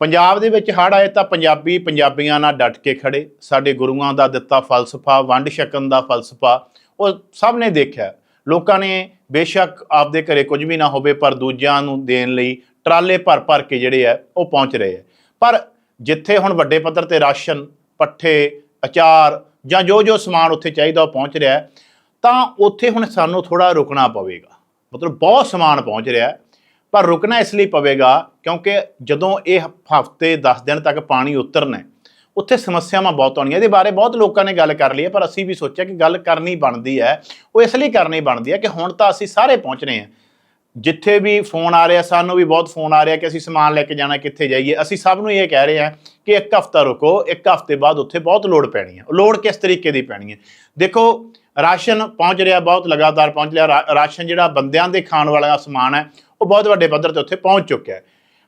ਪੰਜਾਬ ਦੇ ਵਿੱਚ ਹੜ੍ਹ ਆਏ ਤਾਂ ਪੰਜਾਬੀ ਪੰਜਾਬੀਆਂ ਨਾਲ ਡਟ ਕੇ ਖੜੇ ਸਾਡੇ ਗੁਰੂਆਂ ਦਾ ਦਿੱਤਾ ਫਲਸਫਾ, ਵੰਡ ਛਕਣ ਦਾ ਫਲਸਫਾ, ਉਹ ਸਭ ਨੇ ਦੇਖਿਆ। ਲੋਕਾਂ ਨੇ ਬੇਸ਼ੱਕ ਆਪਦੇ ਘਰੇ ਕੁਝ ਵੀ ਨਾ ਹੋਵੇ, ਪਰ ਦੂਜਿਆਂ ਨੂੰ ਦੇਣ ਲਈ ਟਰਾਲੇ ਭਰ ਭਰ ਕੇ ਜਿਹੜੇ ਆ, ਉਹ ਪਹੁੰਚ ਰਹੇ ਆ। ਪਰ ਜਿੱਥੇ ਹੁਣ ਵੱਡੇ ਪੱਧਰ ਤੇ ਰਾਸ਼ਨ, ਪੱਠੇ, ਅਚਾਰ ਜਾਂ ਜੋ ਜੋ ਸਮਾਨ ਉੱਥੇ ਚਾਹੀਦਾ ਉਹ ਪਹੁੰਚ ਰਿਹਾ, ਤਾਂ ਉੱਥੇ ਹੁਣ ਸਾਨੂੰ ਥੋੜਾ ਰੁਕਣਾ ਪਵੇਗਾ। ਮਤਲਬ ਬਹੁਤ ਸਮਾਨ ਪਹੁੰਚ ਰਿਹਾ। ਪਰ ਰੁਕਣਾ ਇਸ ਲਈ ਪਵੇਗਾ ਕਿਉਂਕਿ ਜਦੋਂ ਇਹ ਹਫ਼ਤੇ 10 ਦਿਨ ਤੱਕ ਪਾਣੀ ਉਤਰਨਾ ਉੱਥੇ ਸਮੱਸਿਆਵਾਂ ਬਹੁਤ ਆਉਣੀਆਂ। ਇਹਦੇ ਬਾਰੇ ਬਹੁਤ ਲੋਕਾਂ ਨੇ ਗੱਲ ਕਰ ਲਈ ਹੈ, ਪਰ ਅਸੀਂ ਵੀ ਸੋਚਿਆ ਕਿ ਗੱਲ ਕਰਨੀ ਬਣਦੀ ਹੈ। ਉਹ ਇਸ ਲਈ ਕਰਨੀ ਬਣਦੀ ਹੈ ਕਿ ਹੁਣ ਤਾਂ ਅਸੀਂ ਸਾਰੇ ਪਹੁੰਚ ਰਹੇ ਹਾਂ। ਜਿੱਥੇ ਵੀ ਫੋਨ ਆ ਰਿਹਾ, ਸਾਨੂੰ ਵੀ ਬਹੁਤ ਫੋਨ ਆ ਰਿਹਾ ਕਿ ਅਸੀਂ ਸਮਾਨ ਲੈ ਕੇ ਜਾਣਾ, ਕਿੱਥੇ ਜਾਈਏ। ਅਸੀਂ ਸਭ ਨੂੰ ਇਹ ਕਹਿ ਰਹੇ ਹਾਂ ਕਿ ਇੱਕ ਹਫਤਾ ਰੁਕੋ, ਇੱਕ ਹਫ਼ਤੇ ਬਾਅਦ ਉੱਥੇ ਬਹੁਤ ਲੋੜ ਪੈਣੀ ਹੈ। ਲੋੜ ਕਿਸ ਤਰੀਕੇ ਦੀ ਪੈਣੀ ਹੈ? ਦੇਖੋ, ਰਾਸ਼ਨ ਪਹੁੰਚ ਰਿਹਾ ਬਹੁਤ, ਲਗਾਤਾਰ ਪਹੁੰਚ ਰਿਹਾ। ਰਾਸ਼ਨ ਜਿਹੜਾ ਬੰਦਿਆਂ ਦੇ ਖਾਣ ਵਾਲਾ ਸਮਾਨ ਹੈ ਉਹ ਬਹੁਤ ਵੱਡੇ ਪੱਧਰ ਤੇ ਉੱਥੇ ਪਹੁੰਚ ਚੁੱਕਿਆ ਹੈ।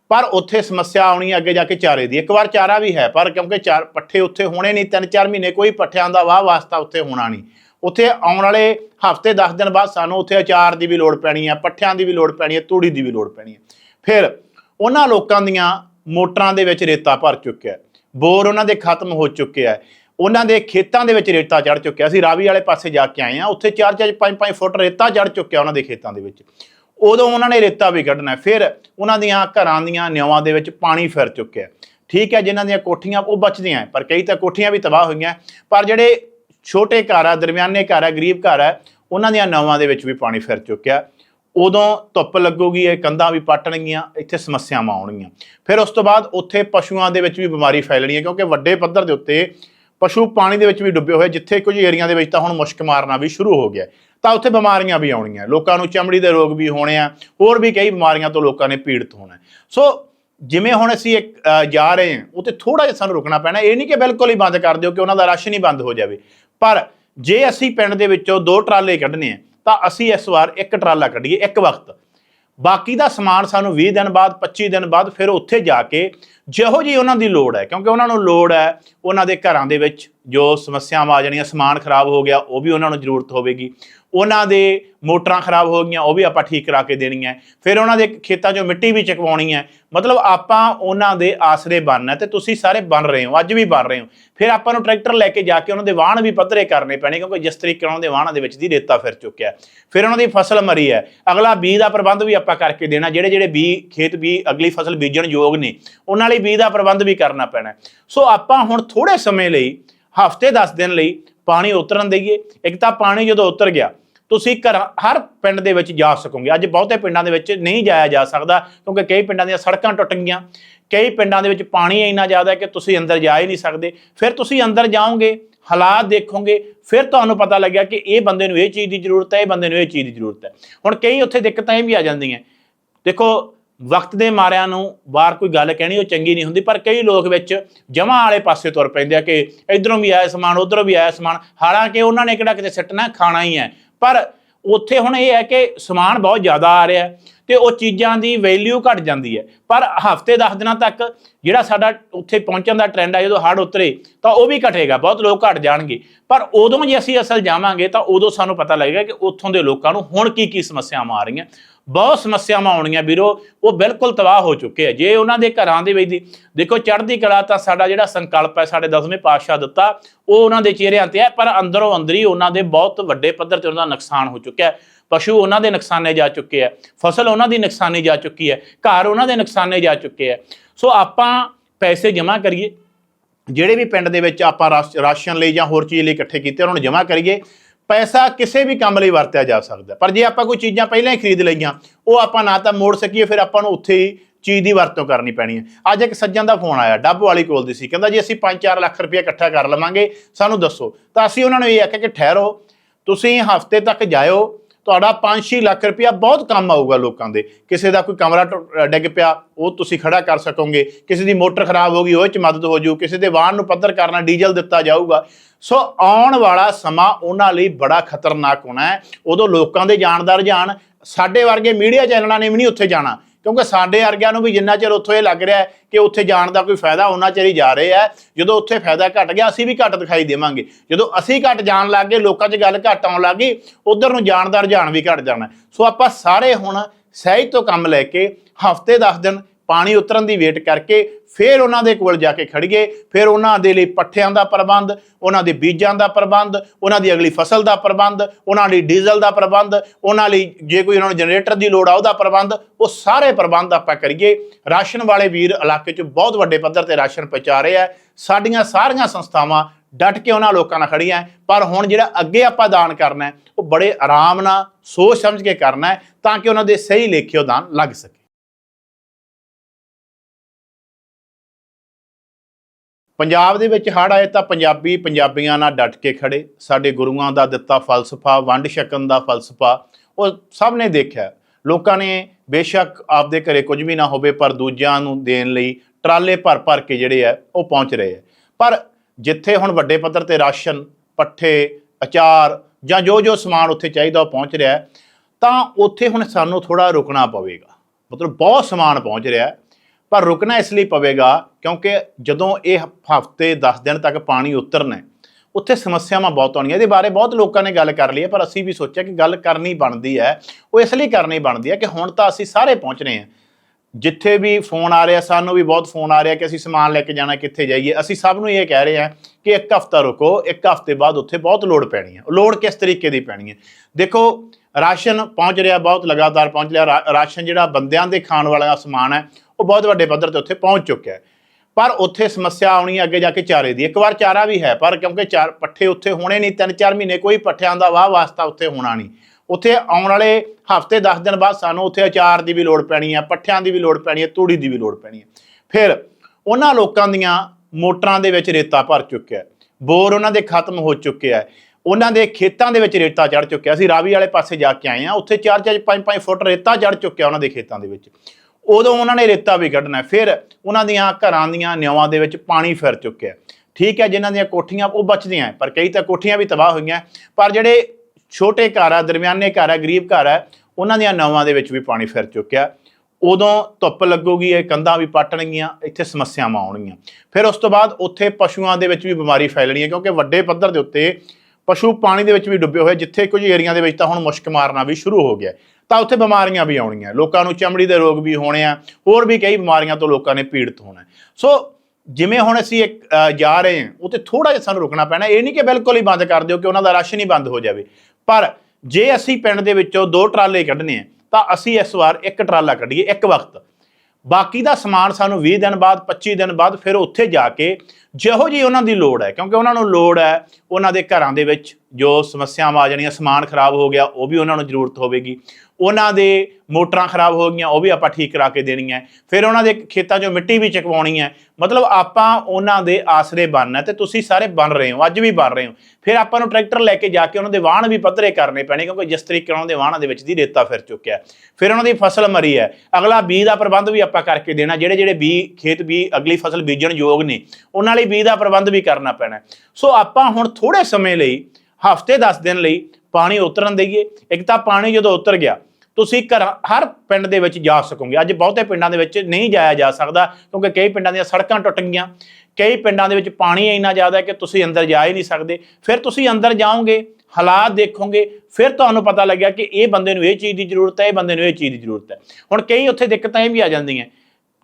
ਪਰ ਉੱਥੇ ਸਮੱਸਿਆ ਆਉਣੀ ਅੱਗੇ ਜਾ ਕੇ ਚਾਰੇ ਦੀ। ਇੱਕ ਵਾਰ ਚਾਰਾ ਵੀ ਹੈ, ਪਰ ਕਿਉਂਕਿ ਚਾਰ ਪੱਠੇ ਉੱਥੇ ਹੋਣੇ ਨਹੀਂ, ਤਿੰਨ ਚਾਰ ਮਹੀਨੇ ਕੋਈ ਪੱਠਿਆਂ ਦਾ ਵਾਹ ਵਾਸਤਾ ਉੱਥੇ ਹੋਣਾ ਨਹੀਂ। ਉੱਥੇ ਆਉਣ ਵਾਲੇ ਹਫ਼ਤੇ 10 ਦਿਨ ਬਾਅਦ ਸਾਨੂੰ ਉੱਥੇ ਅਚਾਰ ਦੀ ਵੀ ਲੋੜ ਪੈਣੀ ਹੈ, ਪੱਠਿਆਂ ਦੀ ਵੀ ਲੋੜ ਪੈਣੀ ਹੈ, ਤੂੜੀ ਦੀ ਵੀ ਲੋੜ ਪੈਣੀ ਹੈ। ਫਿਰ ਉਹਨਾਂ ਲੋਕਾਂ ਦੀਆਂ ਮੋਟਰਾਂ ਦੇ ਵਿੱਚ ਰੇਤਾ ਭਰ ਚੁੱਕਿਆ ਬੋਰ ਉਹਨਾਂ ਦੇ ਖਤਮ ਹੋ ਚੁੱਕਿਆ ਹੈ। ਉਹਨਾਂ ਦੇ ਖੇਤਾਂ ਦੇ ਵਿੱਚ ਰੇਤਾ ਚੜ ਚੁੱਕਿਆ। ਅਸੀਂ ਰਾਵੀ ਵਾਲੇ ਪਾਸੇ ਜਾ ਕੇ ਆਏ ਆ ਉੱਥੇ 4-4 5-5 ਫੁੱਟ ਰੇਤਾ ਚੜ ਚੁੱਕਿਆ ਉਹਨਾਂ ਦੇ ਖੇਤਾਂ ਦੇ ਵਿੱਚ। ਉਦੋਂ ਉਹਨਾਂ ਨੇ ਰੇਤਾ ਵੀ ਕੱਢਣਾ। ਫਿਰ ਉਹਨਾਂ ਦੀਆਂ ਘਰਾਂ ਦੀਆਂ ਨਿਆਵਾਂ ਦੇ ਵਿੱਚ ਪਾਣੀ ਫਿਰ ਚੁੱਕਿਆ। ਠੀਕ ਹੈ, ਜਿਨ੍ਹਾਂ ਦੀਆਂ ਕੋਠੀਆਂ ਉਹ ਬਚਦੀਆਂ ਪਰ ਕਈ ਤਾਂ ਕੋਠੀਆਂ ਵੀ ਤਬਾਹ ਹੋਈਆਂ ਪਰ ਜਿਹੜੇ ਛੋਟੇ ਘਰ ਆ, ਦਰਮਿਆਨੇ ਘਰ ਆ, ਗਰੀਬ ਘਰ ਆ, ਉਹਨਾਂ ਦੀਆਂ ਨਿਆਵਾਂ ਦੇ ਵਿੱਚ ਵੀ ਪਾਣੀ ਫਿਰ ਚੁੱਕਿਆ। ਉਦੋਂ ਧੁੱਪ ਲੱਗੂਗੀ, ਇਹ ਕੰਧਾਂ ਵੀ ਪੱਟਣਗੀਆਂ ਇੱਥੇ ਸਮੱਸਿਆਵਾਂ ਆਉਣਗੀਆਂ। ਫਿਰ ਉਸ ਤੋਂ ਬਾਅਦ ਉੱਥੇ ਪਸ਼ੂਆਂ ਦੇ ਵਿੱਚ ਵੀ ਬਿਮਾਰੀ ਫੈਲਣੀ ਹੈ, ਕਿਉਂਕਿ ਵੱਡੇ ਪੱਧਰ ਦੇ ਉੱਤੇ ਪਸ਼ੂ ਪਾਣੀ ਦੇ ਵਿੱਚ ਵੀ ਡੁੱਬੇ ਹੋਏ, ਜਿੱਥੇ ਕੁਝ ਏਰੀਆ ਦੇ ਵਿੱਚ ਤਾਂ ਹੁਣ ਮੁਸ਼ਕ ਮਾਰਨਾ ਵੀ ਸ਼ੁਰੂ ਹੋ ਗਿਆ ਤਾਂ ਉੱਥੇ ਬਿਮਾਰੀਆਂ ਵੀ ਆਉਣੀਆਂ। ਲੋਕਾਂ ਨੂੰ ਚਮੜੀ ਦੇ ਰੋਗ ਵੀ ਹੋਣੇ ਆ, ਹੋਰ ਵੀ ਕਈ ਬਿਮਾਰੀਆਂ ਤੋਂ ਲੋਕਾਂ ਨੇ ਪੀੜਤ ਹੋਣਾ। ਸੋ ਜਿਵੇਂ ਹੁਣ ਅਸੀਂ ਇੱਕ ਜਾ ਰਹੇ ਹਾਂ, ਉੱਥੇ ਥੋੜਾ ਜਿਹਾ ਸਾਨੂੰ ਰੁਕਣਾ ਪੈਣਾ। ਇਹ ਨਹੀਂ ਕਿ ਬਿਲਕੁਲ ਹੀ ਬੰਦ ਕਰ ਦਿਓ ਕਿ ਉਹਨਾਂ ਦਾ ਰਸ਼ ਨਹੀਂ ਬੰਦ ਹੋ ਜਾਵੇ। ਪਰ ਜੇ ਅਸੀਂ ਪਿੰਡ ਦੇ ਵਿੱਚੋਂ ਦੋ ਟਰਾਲੇ ਕੱਢਣੇ ਆ, ਤਾਂ ਅਸੀਂ ਇਸ ਵਾਰ ਇੱਕ ਟਰਾਲਾ ਕੱਢੀਏ, ਇੱਕ ਵਕਤ। ਬਾਕੀ ਦਾ ਸਮਾਨ ਸਾਨੂੰ 20 ਦਿਨ ਬਾਅਦ 25 ਦਿਨ ਬਾਅਦ ਫਿਰ ਉੱਥੇ ਜਾ ਕੇ ਜਿਹੋ ਜੀ ਉਹਨਾਂ ਦੀ ਲੋੜ ਹੈ, ਕਿਉਂਕਿ ਉਹਨਾਂ ਨੂੰ ਲੋੜ ਹੈ ਉਹਨਾਂ ਦੇ ਘਰਾਂ ਦੇ ਵਿੱਚ ਜੋ ਸਮੱਸਿਆਵਾਂ ਆ ਜਾਣੀਆਂ, ਸਮਾਨ ਖਰਾਬ ਹੋ ਗਿਆ, ਉਹ ਵੀ ਉਹਨਾਂ ਨੂੰ ਜ਼ਰੂਰਤ ਹੋਵੇਗੀ। ਉਹਨਾਂ ਦੇ ਮੋਟਰਾਂ ਖਰਾਬ ਹੋ ਗਈਆਂ, ਉਹ ਵੀ ਆਪਾਂ ਠੀਕ ਕਰਾ ਕੇ ਦੇਣੀਆਂ। ਫਿਰ ਉਹਨਾਂ ਦੇ ਖੇਤਾਂ 'ਚੋਂ ਮਿੱਟੀ ਵੀ ਚਕਵਾਉਣੀ ਹੈ। ਮਤਲਬ ਆਪਾਂ ਉਹਨਾਂ ਦੇ ਆਸਰੇ ਬਣਨਾ ਤੇ ਤੁਸੀਂ ਸਾਰੇ ਬਣ ਰਹੇ ਹੋ, ਅੱਜ ਵੀ ਬਣ ਰਹੇ ਹੋ। ਫਿਰ ਆਪਾਂ ਨੂੰ ਟਰੈਕਟਰ ਲੈ ਕੇ ਜਾ ਕੇ ਉਹਨਾਂ ਦੇ ਵਾਹਣ ਵੀ ਪੱਧਰੇ ਕਰਨੇ ਪੈਣੇ, ਕਿਉਂਕਿ ਜਿਸ ਤਰੀਕੇ ਨਾਲ ਉਹਨਾਂ ਦੇ ਵਾਹਣਾਂ ਦੇ ਵਿੱਚ ਦੀ ਰੇਤਾ ਫਿਰ ਚੁੱਕਿਆ ਫਿਰ ਉਹਨਾਂ ਦੀ ਫਸਲ ਮਰੀ ਹੈ। ਅਗਲਾ ਬੀਜ ਦਾ ਪ੍ਰਬੰਧ ਵੀ ਆਪਾਂ ਕਰਕੇ ਦੇਣਾ ਜਿਹੜੇ ਜਿਹੜੇ ਬੀ ਖੇਤ ਵੀ ਅਗਲੀ ਫਸਲ ਬੀਜਣ ਯੋਗ ਨੇ, ਉਹਨਾਂ ਲਈ ਬੀਜ ਦਾ ਪ੍ਰਬੰਧ ਵੀ ਕਰਨਾ ਪੈਣਾ ਸੋ ਆਪਾਂ ਹੁਣ ਥੋੜੇ ਸਮੇਂ ਲਈ, ਹਫ਼ਤੇ 10 ਦਿਨ ਲਈ ਪਾਣੀ ਉਤਰਨ ਦਈਏ। ਇੱਕ ਤਾਂ ਪਾਣੀ ਜਦੋਂ ਉਤਰ ਗਿਆ ਤੁਸੀਂ ਘਰ ਹਰ ਪਿੰਡ ਦੇ ਵਿੱਚ ਜਾ ਸਕੋਗੇ। ਅੱਜ ਬਹੁਤੇ ਪਿੰਡਾਂ ਦੇ ਵਿੱਚ ਨਹੀਂ ਜਾਇਆ ਜਾ ਸਕਦਾ, ਕਿਉਂਕਿ ਕਈ ਪਿੰਡਾਂ ਦੀਆਂ ਸੜਕਾਂ ਟੁੱਟ ਗਈਆਂ। ਕਈ ਪਿੰਡਾਂ ਦੇ ਵਿੱਚ ਪਾਣੀ ਇੰਨਾ ਜ਼ਿਆਦਾ ਕਿ ਤੁਸੀਂ ਅੰਦਰ ਜਾ ਹੀ ਨਹੀਂ ਸਕਦੇ। ਫਿਰ ਤੁਸੀਂ ਅੰਦਰ ਜਾਓਗੇ, ਹਾਲਾਤ ਦੇਖੋਗੇ, ਫਿਰ ਤੁਹਾਨੂੰ ਪਤਾ ਲੱਗਿਆ ਕਿ ਇਹ ਬੰਦੇ ਨੂੰ ਇਹ ਚੀਜ਼ ਦੀ ਜ਼ਰੂਰਤ ਹੈ, ਇਹ ਬੰਦੇ ਨੂੰ ਇਹ ਚੀਜ਼ ਦੀ ਜ਼ਰੂਰਤ ਹੈ। ਹੁਣ ਕਈ ਉੱਥੇ ਦਿੱਕਤਾਂ ਇਹ ਵੀ ਆ ਜਾਂਦੀਆਂ। ਦੇਖੋ, ਵਕਤ ਦੇ ਮਾਰਿਆਂ ਨੂੰ ਬਾਹਰ ਕੋਈ ਗੱਲ ਕਹਿਣੀ ਉਹ ਚੰਗੀ ਨਹੀਂ ਹੁੰਦੀ, ਪਰ ਕਈ ਲੋਕ ਵਿੱਚ ਜਮਾਂ ਵਾਲੇ ਪਾਸੇ ਤੁਰ ਪੈਂਦੇ ਆ ਕਿ ਇਧਰੋਂ ਵੀ ਆਇਆ ਸਮਾਨ, ਉਧਰੋਂ ਵੀ ਆਇਆ ਸਮਾਨ। ਹਾਲਾਂਕਿ ਉਹਨਾਂ ਨੇ ਕਿਹੜਾ ਕਿਤੇ ਸਿੱਟਣਾ, ਖਾਣਾ ਹੀ ਹੈ। ਪਰ ਉੱਥੇ ਹੁਣ ਇਹ ਹੈ ਕਿ ਸਮਾਨ ਬਹੁਤ ਜ਼ਿਆਦਾ ਆ ਰਿਹਾ ਹੈ ਤੇ ਉਹ ਚੀਜ਼ਾਂ ਦੀ ਵੈਲਿਊ ਘਟ ਜਾਂਦੀ ਹੈ। ਪਰ ਹਫ਼ਤੇ 10 ਦਿਨਾਂ ਤੱਕ ਜਿਹੜਾ ਸਾਡਾ ਉੱਥੇ ਪਹੁੰਚਣ ਦਾ ਟ੍ਰੈਂਡ ਹੈ ਜਦੋਂ ਹੜ੍ਹ ਉਤਰੇ, ਤਾਂ ਉਹ ਵੀ ਘਟੇਗਾ, ਬਹੁਤ ਲੋਕ ਘਟ ਜਾਣਗੇ। ਪਰ ਉਦੋਂ ਜੇ ਅਸੀਂ ਅਸਲ ਜਾਵਾਂਗੇ, ਤਾਂ ਉਦੋਂ ਸਾਨੂੰ ਪਤਾ ਲੱਗੇਗਾ ਕਿ ਉੱਥੋਂ ਦੇ ਲੋਕਾਂ ਨੂੰ ਹੁਣ ਕੀ ਕੀ ਸਮੱਸਿਆਵਾਂ ਆ ਰਹੀਆਂ। ਬਹੁਤ ਸਮੱਸਿਆਵਾਂ ਆਉਣੀਆਂ ਵੀਰੋ, ਉਹ ਬਿਲਕੁਲ ਤਬਾਹ ਹੋ ਚੁੱਕੇ ਆ। ਜੇ ਉਹਨਾਂ ਦੇ ਘਰਾਂ ਦੇ ਵਿੱਚ ਦੀ ਦੇਖੋ, ਚੜ੍ਹਦੀ ਕਲਾ ਤਾਂ ਸਾਡਾ ਜਿਹੜਾ ਸੰਕਲਪ ਹੈ, ਸਾਡੇ ਦਸਵੇਂ ਪਾਤਸ਼ਾਹ ਦਿੱਤਾ, ਉਹ ਉਹਨਾਂ ਦੇ ਚਿਹਰਿਆਂ ਤੇ ਹੈ, ਪਰ ਅੰਦਰੋਂ ਅੰਦਰੀ ਉਹਨਾਂ ਦੇ ਬਹੁਤ ਵੱਡੇ ਪੱਧਰ ਤੇ ਉਹਨਾਂ ਦਾ ਨੁਕਸਾਨ ਹੋ ਚੁੱਕਿਆ ਹੈ। ਪਸ਼ੂ ਉਹਨਾਂ ਦੇ ਨੁਕਸਾਨੇ ਜਾ ਚੁੱਕੇ ਆ, ਫਸਲ ਉਹਨਾਂ ਦੀ ਨੁਕਸਾਨੀ ਜਾ ਚੁੱਕੀ ਹੈ, ਘਰ ਉਹਨਾਂ ਦੇ ਨੁਕਸਾਨੇ ਜਾ ਚੁੱਕੇ ਆ। ਸੋ ਆਪਾਂ ਪੈਸੇ ਜਮ੍ਹਾਂ ਕਰੀਏ, ਜਿਹੜੇ ਵੀ ਪਿੰਡ ਦੇ ਵਿੱਚ ਆਪਾਂ ਰਾਸ਼- ਰਾਸ਼ਨ ਲਈ ਜਾਂ ਹੋਰ ਚੀਜ਼ ਲਈ ਇਕੱਠੇ ਕੀਤੇ, ਉਹਨਾਂ ਨੂੰ ਜਮ੍ਹਾਂ ਕਰੀਏ। ਪੈਸਾ ਕਿਸੇ ਵੀ ਕੰਮ ਲਈ ਵਰਤਿਆ ਜਾ ਸਕਦਾ ਪਰ ਜੇ ਆਪਾਂ ਕੋਈ ਚੀਜ਼ਾਂ ਪਹਿਲਾਂ ਹੀ ਖਰੀਦ ਲਈਆਂ, ਉਹ ਆਪਾਂ ਨਾ ਤਾਂ ਮੋੜ ਸਕੀਏ, ਫਿਰ ਆਪਾਂ ਨੂੰ ਉੱਥੇ ਹੀ ਚੀਜ਼ ਦੀ ਵਰਤੋਂ ਕਰਨੀ ਪੈਣੀ ਹੈ। ਅੱਜ ਇੱਕ ਸੱਜਣ ਦਾ ਫੋਨ ਆਇਆ, ਡੱਬ ਵਾਲੀ ਕੋਲ ਦੀ ਸੀ। ਕਹਿੰਦਾ ਜੀ, ਅਸੀਂ 5-4 ਲੱਖ ਰੁਪਏ ਇਕੱਠਾ ਕਰ ਲਵਾਂਗੇ, ਸਾਨੂੰ ਦੱਸੋ। ਤਾਂ ਅਸੀਂ ਉਹਨਾਂ ਨੂੰ ਇਹ ਆਖਿਆ ਕਿ ਠਹਿਰੋ, ਤੁਸੀਂ ਹਫ਼ਤੇ ਤੱਕ ਜਾਇਓ ਤੁਹਾਡਾ 5-6 ਲੱਖ ਰੁਪਇਆ ਬਹੁਤ ਕੰਮ ਆਊਗਾ ਲੋਕਾਂ ਦੇ। ਕਿਸੇ ਦਾ ਕੋਈ ਕਮਰਾ ਟੁੱਟ- ਡਿੱਗ ਪਿਆ, ਉਹ ਤੁਸੀਂ ਖੜਾ ਕਰ ਸਕੋਗੇ। ਕਿਸੇ ਦੀ ਮੋਟਰ ਖਰਾਬ ਹੋ ਗਈ, ਉਹ 'ਚ ਮਦਦ ਹੋ ਜੂ। ਕਿਸੇ ਦੇ ਵਾਹਨ ਨੂੰ ਪੱਧਰ ਕਰਨਾ, ਡੀਜ਼ਲ ਦਿੱਤਾ ਜਾਊਗਾ। ਸੋ ਆਉਣ ਵਾਲਾ ਸਮਾਂ ਉਹਨਾਂ ਲਈ ਬੜਾ ਖਤਰਨਾਕ ਹੋਣਾ ਹੈ। ਉਦੋਂ ਲੋਕਾਂ ਦੇ ਜਾਣ ਦਾ ਰੁਝਾਨ ਸਾਡੇ ਵਰਗੇ ਮੀਡੀਆ ਚੈਨਲਾਂ ਨੇ ਵੀ ਨਹੀਂ ਉੱਥੇ ਜਾਣਾ। ਕਿਉਂਕਿ ਸਾਡੇ ਵਰਗਿਆਂ ਨੂੰ ਵੀ ਜਿੰਨਾ ਚਿਰ ਉੱਥੋਂ ਇਹ ਲੱਗ ਰਿਹਾ ਕਿ ਉੱਥੇ ਜਾਣ ਦਾ ਕੋਈ ਫਾਇਦਾ, ਉਹਨਾਂ ਚਿਰ ਹੀ ਜਾ ਰਹੇ ਆ ਜਦੋਂ ਉੱਥੇ ਫਾਇਦਾ ਘਟ ਗਿਆ, ਅਸੀਂ ਵੀ ਘੱਟ ਦਿਖਾਈ ਦੇਵਾਂਗੇ। ਜਦੋਂ ਅਸੀਂ ਘੱਟ ਜਾਣ ਲੱਗ ਗਏ, ਲੋਕਾਂ 'ਚ ਗੱਲ ਘੱਟ ਆਉਣ ਲੱਗ ਗਈ, ਉਧਰ ਨੂੰ ਜਾਣ ਦਾ ਰੁਝਾਨ ਵੀ ਘਟ ਜਾਣਾ ਸੋ ਆਪਾਂ ਸਾਰੇ ਹੁਣ ਸਹਿਜ ਤੋਂ ਕੰਮ ਲੈ ਕੇ ਹਫ਼ਤੇ 10 ਦਿਨ ਪਾਣੀ ਉਤਰਨ ਦੀ ਵੇਟ ਕਰਕੇ ਫਿਰ ਉਹਨਾਂ ਦੇ ਕੋਲ ਜਾ ਕੇ ਖੜੀਏ ਫਿਰ ਉਹਨਾਂ ਦੇ ਲਈ ਪੱਠਿਆਂ ਦਾ ਪ੍ਰਬੰਧ, ਉਹਨਾਂ ਦੇ ਬੀਜਾਂ ਦਾ ਪ੍ਰਬੰਧ, ਉਹਨਾਂ ਦੀ ਅਗਲੀ ਫਸਲ ਦਾ ਪ੍ਰਬੰਧ, ਉਹਨਾਂ ਲਈ ਡੀਜ਼ਲ ਦਾ ਪ੍ਰਬੰਧ, ਉਹਨਾਂ ਲਈ ਜੇ ਕੋਈ ਉਹਨਾਂ ਨੂੰ ਜਨਰੇਟਰ ਦੀ ਲੋੜ ਆ ਉਹਦਾ ਪ੍ਰਬੰਧ, ਉਹ ਸਾਰੇ ਪ੍ਰਬੰਧ ਆਪਾਂ ਕਰੀਏ। ਰਾਸ਼ਨ ਵਾਲੇ ਵੀਰ ਇਲਾਕੇ 'ਚ ਬਹੁਤ ਵੱਡੇ ਪੱਧਰ ਤੇ ਰਾਸ਼ਨ ਪਹੁੰਚਾ ਰਹੇ ਆ। ਸਾਡੀਆਂ ਸਾਰੀਆਂ ਸੰਸਥਾਵਾਂ ਡਟ ਕੇ ਉਹਨਾਂ ਲੋਕਾਂ ਨਾਲ ਖੜੀਆਂ ਪਰ ਹੁਣ ਜਿਹੜਾ ਅੱਗੇ ਆਪਾਂ ਦਾਨ ਕਰਨਾ ਉਹ ਬੜੇ ਆਰਾਮ ਨਾਲ ਸੋਚ ਸਮਝ ਕੇ ਕਰਨਾ ਤਾਂ ਕਿ ਉਹਨਾਂ ਦੇ ਸਹੀ ਲੇਖਿਓ ਦਾਨ ਲੱਗ ਸਕੇ। ਪੰਜਾਬ ਦੇ ਵਿੱਚ ਹੜ੍ਹ ਆਏ ਤਾਂ ਪੰਜਾਬੀ ਪੰਜਾਬੀਆਂ ਨਾਲ ਡਟ ਕੇ ਖੜੇ ਸਾਡੇ ਗੁਰੂਆਂ ਦਾ ਦਿੱਤਾ ਫਲਸਫਾ, ਵੰਡ ਛਕਣ ਦਾ ਫਲਸਫਾ, ਉਹ ਸਭ ਨੇ ਦੇਖਿਆ। ਲੋਕਾਂ ਨੇ ਬੇਸ਼ੱਕ ਆਪਦੇ ਘਰੇ ਕੁਝ ਵੀ ਨਾ ਹੋਵੇ, ਪਰ ਦੂਜਿਆਂ ਨੂੰ ਦੇਣ ਲਈ ਟਰਾਲੇ ਭਰ ਭਰ ਕੇ ਜਿਹੜੇ ਆ, ਉਹ ਪਹੁੰਚ ਰਹੇ ਆ। ਪਰ ਜਿੱਥੇ ਹੁਣ ਵੱਡੇ ਪੱਧਰ ਤੇ ਰਾਸ਼ਨ, ਪੱਠੇ, ਅਚਾਰ ਜਾਂ ਜੋ ਜੋ ਸਮਾਨ ਉੱਥੇ ਚਾਹੀਦਾ ਉਹ ਪਹੁੰਚ ਰਿਹਾ ਤਾਂ ਉੱਥੇ ਹੁਣ ਸਾਨੂੰ ਥੋੜਾ ਰੁਕਣਾ ਪਵੇਗਾ। ਮਤਲਬ ਬਹੁਤ ਸਮਾਨ ਪਹੁੰਚ ਰਿਹਾ ਪਰ ਰੁਕਣਾ ਇਸ ਲਈ ਪਵੇਗਾ ਕਿਉਂਕਿ ਜਦੋਂ ਇਹ ਹਫ਼ਤੇ 10 ਦਿਨ ਤੱਕ ਪਾਣੀ ਉਤਰਨਾ ਉੱਥੇ ਸਮੱਸਿਆਵਾਂ ਬਹੁਤ ਆਉਣੀਆਂ। ਇਹਦੇ ਬਾਰੇ ਬਹੁਤ ਲੋਕਾਂ ਨੇ ਗੱਲ ਕਰ ਲਈ ਹੈ, ਪਰ ਅਸੀਂ ਵੀ ਸੋਚਿਆ ਕਿ ਗੱਲ ਕਰਨੀ ਬਣਦੀ ਹੈ, ਉਹ ਇਸ ਲਈ ਕਰਨੀ ਬਣਦੀ ਹੈ ਕਿ ਹੁਣ ਤਾਂ ਅਸੀਂ ਸਾਰੇ ਪਹੁੰਚ ਰਹੇ ਹਾਂ। ਜਿੱਥੇ ਵੀ ਫੋਨ ਆ ਰਿਹਾ, ਸਾਨੂੰ ਵੀ ਬਹੁਤ ਫੋਨ ਆ ਰਿਹਾ ਕਿ ਅਸੀਂ ਸਮਾਨ ਲੈ ਕੇ ਜਾਣਾ, ਕਿੱਥੇ ਜਾਈਏ। ਅਸੀਂ ਸਭ ਨੂੰ ਇਹ ਕਹਿ ਰਹੇ ਹਾਂ ਕਿ ਇੱਕ ਹਫ਼ਤਾ ਰੁਕੋ, ਇੱਕ ਹਫ਼ਤੇ ਬਾਅਦ ਉੱਥੇ ਬਹੁਤ ਲੋੜ ਪੈਣੀ ਹੈ। ਲੋੜ ਕਿਸ ਤਰੀਕੇ ਦੀ ਪੈਣੀ ਹੈ? ਦੇਖੋ ਰਾਸ਼ਨ ਪਹੁੰਚ ਰਿਹਾ, ਬਹੁਤ ਲਗਾਤਾਰ ਪਹੁੰਚ ਰਿਹਾ, ਰਾ- ਰਾਸ਼ਨ ਜਿਹੜਾ ਬੰਦਿਆਂ ਦੇ ਖਾਣ ਵਾਲਾ ਸਮਾਨ ਹੈ, ਉਹ ਬਹੁਤ ਵੱਡੇ ਪੱਧਰ ਤੇ ਉੱਥੇ ਪਹੁੰਚ ਚੁੱਕਿਆ ਹੈ। ਪਰ ਉੱਥੇ ਸਮੱਸਿਆ ਆਉਣੀ ਹੈ ਅੱਗੇ ਜਾ ਕੇ ਚਾਰੇ ਦੀ। ਇੱਕ ਵਾਰ ਚਾਰਾ ਵੀ ਹੈ, ਪਰ ਕਿਉਂਕਿ ਚਾਰ ਪੱਠੇ ਉੱਥੇ ਹੋਣੇ ਨਹੀਂ ਤਿੰਨ ਚਾਰ ਮਹੀਨੇ ਕੋਈ ਪੱਠਿਆਂ ਦਾ ਵਾਹ ਵਾਸਤਾ ਉੱਥੇ ਹੋਣਾ ਨਹੀਂ। ਉੱਥੇ ਆਉਣ ਵਾਲੇ ਹਫ਼ਤੇ 10 ਦਿਨ ਬਾਅਦ ਸਾਨੂੰ ਉੱਥੇ ਅਚਾਰ ਦੀ ਵੀ ਲੋੜ ਪੈਣੀ ਹੈ, ਪੱਠਿਆਂ ਦੀ ਵੀ ਲੋੜ ਪੈਣੀ ਹੈ, ਤੂੜੀ ਦੀ ਵੀ ਲੋੜ ਪੈਣੀ ਹੈ। ਫਿਰ ਉਹਨਾਂ ਲੋਕਾਂ ਦੀਆਂ ਮੋਟਰਾਂ ਦੇ ਵਿੱਚ ਰੇਤਾ ਭਰ ਚੁੱਕਿਆ ਬੋਰ ਉਹਨਾਂ ਦੇ ਖਤਮ ਹੋ ਚੁੱਕੇ ਹੈ। ਉਹਨਾਂ ਦੇ ਖੇਤਾਂ ਦੇ ਵਿੱਚ ਰੇਤਾ ਚੜ ਚੁੱਕਿਆ ਅਸੀਂ ਰਾਵੀ ਵਾਲੇ ਪਾਸੇ ਜਾ ਕੇ ਆਏ ਆ। ਉੱਥੇ 4-4 5-5 ਫੁੱਟ ਰੇਤਾ ਚੜ ਚੁੱਕਿਆ ਉਹਨਾਂ ਦੇ ਖੇਤਾਂ ਦੇ ਵਿੱਚ। ਉਦੋਂ ਉਹਨਾਂ ਨੇ ਰੇਤਾ ਵੀ ਕੱਢਣਾ ਫਿਰ ਉਹਨਾਂ ਦੀਆਂ ਘਰਾਂ ਦੀਆਂ ਨਿਆਵਾਂ ਦੇ ਵਿੱਚ ਪਾਣੀ ਫਿਰ ਚੁੱਕਿਆ ਠੀਕ ਹੈ ਜਿਨ੍ਹਾਂ ਦੀਆਂ ਕੋਠੀਆਂ ਉਹ ਬਚਦੀਆਂ ਹੈ, ਪਰ ਕਈ ਤਾਂ ਕੋਠੀਆਂ ਵੀ ਤਬਾਹ ਹੋਈਆਂ ਪਰ ਜਿਹੜੇ ਛੋਟੇ ਘਰ ਆ ਦਰਮਿਆਨੇ ਘਰ ਆ ਗਰੀਬ ਘਰ ਆ ਉਹਨਾਂ ਦੀਆਂ ਨਿਆਵਾਂ ਦੇ ਵਿੱਚ ਵੀ ਪਾਣੀ ਫਿਰ ਚੁੱਕਿਆ ਉਦੋਂ ਧੁੱਪ ਲੱਗੂਗੀ ਇਹ ਕੰਧਾਂ ਵੀ ਪੱਟਣਗੀਆਂ ਇੱਥੇ ਸਮੱਸਿਆਵਾਂ ਆਉਣਗੀਆਂ। ਫਿਰ ਉਸ ਤੋਂ ਬਾਅਦ ਉੱਥੇ ਪਸ਼ੂਆਂ ਦੇ ਵਿੱਚ ਵੀ ਬਿਮਾਰੀ ਫੈਲਣੀ ਹੈ ਕਿਉਂਕਿ ਵੱਡੇ ਪੱਧਰ ਦੇ ਉੱਤੇ ਪਸ਼ੂ ਪਾਣੀ ਦੇ ਵਿੱਚ ਵੀ ਡੁੱਬੇ ਹੋਏ, ਜਿੱਥੇ ਕੁਝ ਏਰੀਆ ਦੇ ਵਿੱਚ ਤਾਂ ਹੁਣ ਮੁਸ਼ਕ ਮਾਰਨਾ ਵੀ ਸ਼ੁਰੂ ਹੋ ਗਿਆ। ਤਾਂ ਉੱਥੇ ਬਿਮਾਰੀਆਂ ਵੀ ਆਉਣੀਆਂ, ਲੋਕਾਂ ਨੂੰ ਚਮੜੀ ਦੇ ਰੋਗ ਵੀ ਹੋਣੇ ਆ, ਹੋਰ ਵੀ ਕਈ ਬਿਮਾਰੀਆਂ ਤੋਂ ਲੋਕਾਂ ਨੇ ਪੀੜਤ ਹੋਣਾ। ਸੋ ਜਿਵੇਂ ਹੁਣ ਅਸੀਂ ਇੱਕ ਜਾ ਰਹੇ ਹਾਂ, ਉੱਥੇ ਥੋੜਾ ਜਿਹਾ ਸਾਨੂੰ ਰੁਕਣਾ ਪੈਣਾ, ਇਹ ਨਹੀਂ ਕਿ ਬਿਲਕੁਲ ਹੀ ਬੰਦ ਕਰ ਦਿਓ ਕਿ ਉਹਨਾਂ ਦਾ ਰਸ਼ ਨਹੀਂ ਬੰਦ ਹੋ ਜਾਵੇ। ਪਰ ਜੇ ਅਸੀਂ ਪਿੰਡ ਦੇ ਵਿੱਚੋਂ ਦੋ ਟਰਾਲੇ ਕੱਢਨੇ ਆ, ਤਾਂ ਅਸੀਂ ਇਸ ਵਾਰ ਇੱਕ ਟਰਾਲਾ ਕੱਢੀਏ, ਇੱਕ ਵਕਤ। ਬਾਕੀ ਦਾ ਸਮਾਨ ਸਾਨੂੰ 20 ਦਿਨ ਬਾਅਦ 25 ਦਿਨ ਬਾਅਦ ਫਿਰ ਉੱਥੇ ਜਾ ਕੇ ਜਿਹੋ ਜੀ ਉਹਨਾਂ ਦੀ ਲੋੜ ਹੈ, ਕਿਉਂਕਿ ਉਹਨਾਂ ਨੂੰ ਲੋੜ ਹੈ ਉਹਨਾਂ ਦੇ ਘਰਾਂ ਦੇ ਵਿੱਚ ਜੋ ਸਮੱਸਿਆਵਾਂ ਆ ਜਾਣੀਆਂ, ਸਮਾਨ ਖਰਾਬ ਹੋ ਗਿਆ, ਉਹ ਵੀ ਉਹਨਾਂ ਨੂੰ ਜ਼ਰੂਰਤ ਹੋਵੇਗੀ। ਉਹਨਾਂ ਦੇ ਮੋਟਰਾਂ ਖਰਾਬ ਹੋ ਗਈਆਂ, ਉਹ ਵੀ ਆਪਾਂ ਠੀਕ ਕਰਾ ਕੇ ਦੇਣੀਆਂ ਹੈ। ਫਿਰ ਉਹਨਾਂ ਦੇ ਖੇਤਾਂ 'ਚੋਂ ਮਿੱਟੀ ਵੀ ਚਕਵਾਉਣੀ ਹੈ। ਮਤਲਬ ਆਪਾਂ ਉਹਨਾਂ ਦੇ ਆਸਰੇ ਬਣਨਾ ਤੇ ਤੁਸੀਂ ਸਾਰੇ ਬਣ ਰਹੇ ਹੋ, ਅੱਜ ਵੀ ਬਣ ਰਹੇ ਹੋ। ਫਿਰ ਆਪਾਂ ਨੂੰ ਟਰੈਕਟਰ ਲੈ ਕੇ ਜਾ ਕੇ ਉਹਨਾਂ ਦੇ ਵਾਹਣ ਵੀ ਪੱਧਰੇ ਕਰਨੇ ਪੈਣੇ, ਕਿਉਂਕਿ ਜਿਸ ਤਰੀਕੇ ਨਾਲ ਉਹਨਾਂ ਦੇ ਵਾਹਣਾਂ ਦੇ ਵਿੱਚ ਦੀ ਰੇਤਾ ਫਿਰ ਚੁੱਕਿਆ ਫਿਰ ਉਹਨਾਂ ਦੀ ਫਸਲ ਮਰੀ ਹੈ। ਅਗਲਾ ਬੀਜ ਦਾ ਪ੍ਰਬੰਧ ਵੀ ਆਪਾਂ ਕਰਕੇ ਦੇਣਾ, ਜਿਹੜੇ ਜਿਹੜੇ ਬੀ, ਖੇਤ ਵੀ ਅਗਲੀ ਫਸਲ ਬੀਜਣ ਯੋਗ ਨੇ, ਉਹਨਾਂ ਲਈ ਬੀਜ ਦਾ ਪ੍ਰਬੰਧ ਵੀ ਕਰਨਾ ਪੈਣਾ ਸੋ ਆਪਾਂ ਹੁਣ ਥੋੜੇ ਸਮੇਂ ਲਈ ਹਫ਼ਤੇ 10 ਦਿਨ ਲਈ ਪਾਣੀ ਉਤਰਨ ਦੇਈਏ। ਇੱਕ ਤਾਂ ਪਾਣੀ ਜਦੋਂ ਉਤਰ ਗਿਆ, ਤੁਸੀਂ ਘਰ, ਹਰ ਪਿੰਡ ਦੇ ਵਿੱਚ ਜਾ ਸਕੋਗੇ। ਅੱਜ ਬਹੁਤੇ ਪਿੰਡਾਂ ਦੇ ਵਿੱਚ ਨਹੀਂ ਜਾਇਆ ਜਾ ਸਕਦਾ, ਕਿਉਂਕਿ ਕਈ ਪਿੰਡਾਂ ਦੀਆਂ ਸੜਕਾਂ ਟੁੱਟ ਗਈਆਂ। ਕਈ ਪਿੰਡਾਂ ਦੇ ਵਿੱਚ ਪਾਣੀ ਇੰਨਾ ਜ਼ਿਆਦਾ ਕਿ ਤੁਸੀਂ ਅੰਦਰ ਜਾ ਹੀ ਨਹੀਂ ਸਕਦੇ। ਫਿਰ ਤੁਸੀਂ ਅੰਦਰ ਜਾਓਗੇ, ਹਾਲਾਤ ਦੇਖੋਗੇ, ਫਿਰ ਤੁਹਾਨੂੰ ਪਤਾ ਲੱਗਿਆ ਕਿ ਇਹ ਬੰਦੇ ਨੂੰ ਇਹ ਚੀਜ਼ ਦੀ ਜ਼ਰੂਰਤ ਹੈ, ਇਹ ਬੰਦੇ ਨੂੰ ਇਹ ਚੀਜ਼ ਦੀ ਜ਼ਰੂਰਤ ਹੈ। ਹੁਣ ਕਈ ਉੱਥੇ ਦਿੱਕਤਾਂ ਇਹ ਵੀ ਆ ਜਾਂਦੀਆਂ।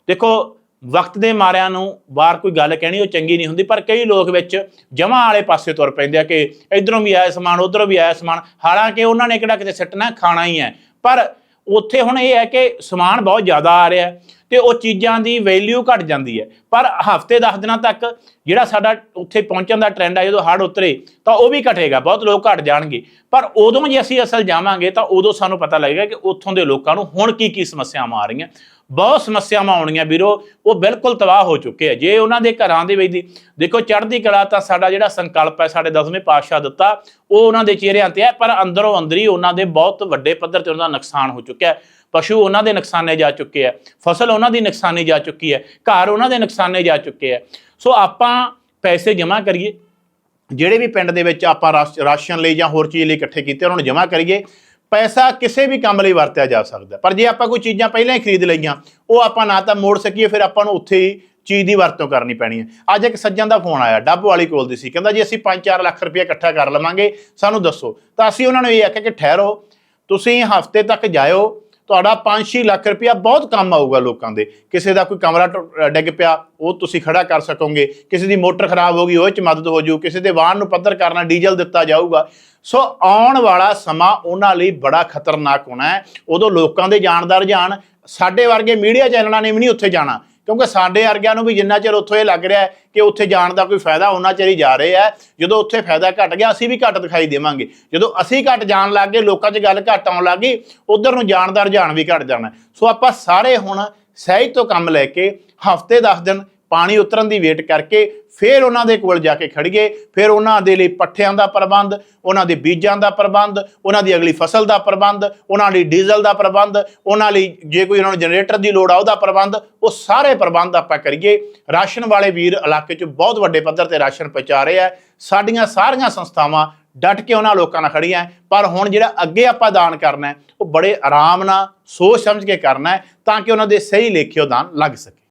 ਦੇਖੋ ਵਕਤ ਦੇ ਮਾਰਿਆਂ ਨੂੰ ਬਾਹਰ ਕੋਈ ਗੱਲ ਕਹਿਣੀ ਉਹ ਚੰਗੀ ਨਹੀਂ ਹੁੰਦੀ, ਪਰ ਕਈ ਲੋਕ ਵਿੱਚ ਜਮਾ ਵਾਲੇ ਪਾਸੇ ਤੁਰ ਪੈਂਦੇ ਆ ਕਿ ਇਧਰੋਂ ਵੀ ਆਇਆ ਸਮਾਨ, ਉਧਰੋਂ ਵੀ ਆਇਆ ਸਮਾਨ, ਹਾਲਾਂਕਿ ਉਹਨਾਂ ਨੇ ਕਿਹੜਾ ਕਿਤੇ ਸਿੱਟਣਾ, ਖਾਣਾ ਹੀ ਹੈ। ਪਰ ਉੱਥੇ ਹੁਣ ਇਹ ਹੈ ਕਿ ਸਮਾਨ ਬਹੁਤ ਜ਼ਿਆਦਾ ਆ ਰਿਹਾ ਹੈ ਤੇ ਉਹ ਚੀਜ਼ਾਂ ਦੀ ਵੈਲਿਊ ਘਟ ਜਾਂਦੀ ਹੈ। ਪਰ ਹਫ਼ਤੇ 10 ਦਿਨਾਂ ਤੱਕ ਜਿਹੜਾ ਸਾਡਾ ਉੱਥੇ ਪਹੁੰਚਣ ਦਾ ਟ੍ਰੈਂਡ ਆ, ਜਦੋਂ ਹੜ ਉਤਰੇ, ਤਾਂ ਉਹ ਵੀ ਘਟੇਗਾ, ਬਹੁਤ ਲੋਕ ਘਟ ਜਾਣਗੇ। ਪਰ ਉਦੋਂ ਜੇ ਅਸੀਂ ਅਸਲ ਜਾਵਾਂਗੇ, ਤਾਂ ਉਦੋਂ ਸਾਨੂੰ ਪਤਾ ਲੱਗੇਗਾ ਕਿ ਉੱਥੋਂ ਦੇ ਲੋਕਾਂ ਨੂੰ ਹੁਣ ਕੀ ਕੀ ਸਮੱਸਿਆਵਾਂ ਆ ਰਹੀਆਂ। ਬਹੁਤ ਸਮੱਸਿਆਵਾਂ ਆਉਣੀਆਂ ਵੀਰੋ, ਉਹ ਬਿਲਕੁਲ ਤਬਾਹ ਹੋ ਚੁੱਕੇ ਆ। ਜੇ ਉਹਨਾਂ ਦੇ ਘਰਾਂ ਦੇ ਵਿੱਚ ਦੀ ਦੇਖੋ, ਚੜ੍ਹਦੀ ਕਲਾ ਤਾਂ ਸਾਡਾ ਜਿਹੜਾ ਸੰਕਲਪ ਹੈ, ਸਾਡੇ ਦਸਵੇਂ ਪਾਤਸ਼ਾਹ ਦਿੱਤਾ, ਉਹ ਉਹਨਾਂ ਦੇ ਚਿਹਰਿਆਂ ਤੇ ਹੈ, ਪਰ ਅੰਦਰੋਂ ਅੰਦਰੀ ਉਹਨਾਂ ਦੇ ਬਹੁਤ ਵੱਡੇ ਪੱਧਰ ਤੇ ਉਹਨਾਂ ਦਾ ਨੁਕਸਾਨ ਹੋ ਚੁੱਕਿਆ ਹੈ। ਪਸ਼ੂ ਉਹਨਾਂ ਦੇ ਨੁਕਸਾਨੇ ਜਾ ਚੁੱਕੇ ਆ, ਫਸਲ ਉਹਨਾਂ ਦੀ ਨੁਕਸਾਨੀ ਜਾ ਚੁੱਕੀ ਹੈ, ਘਰ ਉਹਨਾਂ ਦੇ ਨੁਕਸਾਨੇ ਜਾ ਚੁੱਕੇ ਆ। ਸੋ ਆਪਾਂ ਪੈਸੇ ਜਮ੍ਹਾਂ ਕਰੀਏ, ਜਿਹੜੇ ਵੀ ਪਿੰਡ ਦੇ ਵਿੱਚ ਆਪਾਂ ਰਾਸ਼- ਰਾਸ਼ਨ ਲਈ ਜਾਂ ਹੋਰ ਚੀਜ਼ ਲਈ ਇਕੱਠੇ ਕੀਤੇ, ਉਹਨਾਂ ਨੂੰ ਜਮ੍ਹਾਂ ਕਰੀਏ। ਪੈਸਾ ਕਿਸੇ ਵੀ ਕੰਮ ਲਈ ਵਰਤਿਆ ਜਾ ਸਕਦਾ ਪਰ ਜੇ ਆਪਾਂ ਕੋਈ ਚੀਜ਼ਾਂ ਪਹਿਲਾਂ ਹੀ ਖਰੀਦ ਲਈਆਂ, ਉਹ ਆਪਾਂ ਨਾ ਤਾਂ ਮੋੜ ਸਕੀਏ, ਫਿਰ ਆਪਾਂ ਨੂੰ ਉੱਥੇ ਹੀ ਚੀਜ਼ ਦੀ ਵਰਤੋਂ ਕਰਨੀ ਪੈਣੀ ਹੈ। ਅੱਜ ਇੱਕ ਸੱਜਣ ਦਾ ਫੋਨ ਆਇਆ, ਡੱਬ ਵਾਲੀ ਕੋਲ ਦੀ ਸੀ। ਕਹਿੰਦਾ ਜੀ, ਅਸੀਂ 5-4 ਲੱਖ ਰੁਪਏ ਇਕੱਠਾ ਕਰ ਲਵਾਂਗੇ, ਸਾਨੂੰ ਦੱਸੋ। ਤਾਂ ਅਸੀਂ ਉਹਨਾਂ ਨੂੰ ਇਹ ਆਖਿਆ ਕਿ ਠਹਿਰੋ, ਤੁਸੀਂ ਹਫ਼ਤੇ ਤੱਕ ਜਾਇਓ ਤੁਹਾਡਾ 5-6 ਲੱਖ ਰੁਪਇਆ ਬਹੁਤ ਕੰਮ ਆਊਗਾ ਲੋਕਾਂ ਦੇ। ਕਿਸੇ ਦਾ ਕੋਈ ਕਮਰਾ ਟੁ- ਡਿੱਗ ਪਿਆ, ਉਹ ਤੁਸੀਂ ਖੜਾ ਕਰ ਸਕੋਗੇ। ਕਿਸੇ ਦੀ ਮੋਟਰ ਖਰਾਬ ਹੋ ਗਈ, ਉਹ 'ਚ ਮਦਦ ਹੋ ਜੂ ਕਿਸੇ ਦੇ ਵਾਹਨ ਨੂੰ ਪੱਧਰ ਕਰਨਾ, ਡੀਜ਼ਲ ਦਿੱਤਾ ਜਾਊਗਾ। ਸੋ ਆਉਣ ਵਾਲਾ ਸਮਾਂ ਉਹਨਾਂ ਲਈ ਬੜਾ ਖਤਰਨਾਕ ਹੋਣਾ ਹੈ। ਉਦੋਂ ਲੋਕਾਂ ਦੇ ਜਾਣ ਦਾ ਰੁਝਾਨ, ਸਾਡੇ ਵਰਗੇ ਮੀਡੀਆ ਚੈਨਲਾਂ ਨੇ ਵੀ ਨਹੀਂ ਉੱਥੇ ਜਾਣਾ। ਕਿਉਂਕਿ ਸਾਡੇ ਵਰਗਿਆਂ ਨੂੰ ਵੀ ਜਿੰਨਾ ਚਿਰ ਉੱਥੋਂ ਇਹ ਲੱਗ ਰਿਹਾ ਹੈ ਕਿ ਉੱਥੇ ਜਾਣ ਦਾ ਕੋਈ ਫਾਇਦਾ, ਉਹਨਾਂ ਚਿਰ ਹੀ ਜਾ ਰਹੇ ਆ। ਜਦੋਂ ਉੱਥੇ ਫਾਇਦਾ ਘਟ ਗਿਆ, ਅਸੀਂ ਵੀ ਘੱਟ ਦਿਖਾਈ ਦੇਵਾਂਗੇ। ਜਦੋਂ ਅਸੀਂ ਘੱਟ ਜਾਣ ਲੱਗ ਗਏ, ਲੋਕਾਂ 'ਚ ਗੱਲ ਘੱਟ ਆਉਣ ਲੱਗ ਗਈ, ਉਧਰ ਨੂੰ ਜਾਣ ਦਾ ਰੁਝਾਨ ਵੀ ਘਟ ਜਾਣਾ ਸੋ ਆਪਾਂ ਸਾਰੇ ਹੁਣ ਸਹਿਜ ਤੋਂ ਕੰਮ ਲੈ ਕੇ ਹਫ਼ਤੇ 10 ਦਿਨ ਪਾਣੀ ਉਤਰਨ ਦੀ ਵੇਟ ਕਰਕੇ ਫਿਰ ਉਹਨਾਂ ਦੇ ਕੋਲ ਜਾ ਕੇ ਖੜੀਏ ਫਿਰ ਉਹਨਾਂ ਦੇ ਲਈ ਪੱਠਿਆਂ ਦਾ ਪ੍ਰਬੰਧ, ਉਹਨਾਂ ਦੇ ਬੀਜਾਂ ਦਾ ਪ੍ਰਬੰਧ, ਉਹਨਾਂ ਦੀ ਅਗਲੀ ਫਸਲ ਦਾ ਪ੍ਰਬੰਧ, ਉਹਨਾਂ ਲਈ ਡੀਜ਼ਲ ਦਾ ਪ੍ਰਬੰਧ, ਉਹਨਾਂ ਲਈ ਜੇ ਕੋਈ ਉਹਨਾਂ ਨੂੰ ਜਨਰੇਟਰ ਦੀ ਲੋੜ ਆ ਉਹਦਾ ਪ੍ਰਬੰਧ, ਉਹ ਸਾਰੇ ਪ੍ਰਬੰਧ ਆਪਾਂ ਕਰੀਏ। ਰਾਸ਼ਨ ਵਾਲੇ ਵੀਰ ਇਲਾਕੇ 'ਚ ਬਹੁਤ ਵੱਡੇ ਪੱਧਰ ਤੇ ਰਾਸ਼ਨ ਪਹੁੰਚਾ ਰਹੇ ਆ। ਸਾਡੀਆਂ ਸਾਰੀਆਂ ਸੰਸਥਾਵਾਂ ਡਟ ਕੇ ਉਹਨਾਂ ਲੋਕਾਂ ਨਾਲ ਖੜੀਆਂ ਪਰ ਹੁਣ ਜਿਹੜਾ ਅੱਗੇ ਆਪਾਂ ਦਾਨ ਕਰਨਾ ਉਹ ਬੜੇ ਆਰਾਮ ਨਾਲ ਸੋਚ ਸਮਝ ਕੇ ਕਰਨਾ ਤਾਂ ਕਿ ਉਹਨਾਂ ਦੇ ਸਹੀ ਲੇਖਿਓ ਦਾਨ ਲੱਗ ਸਕੇ।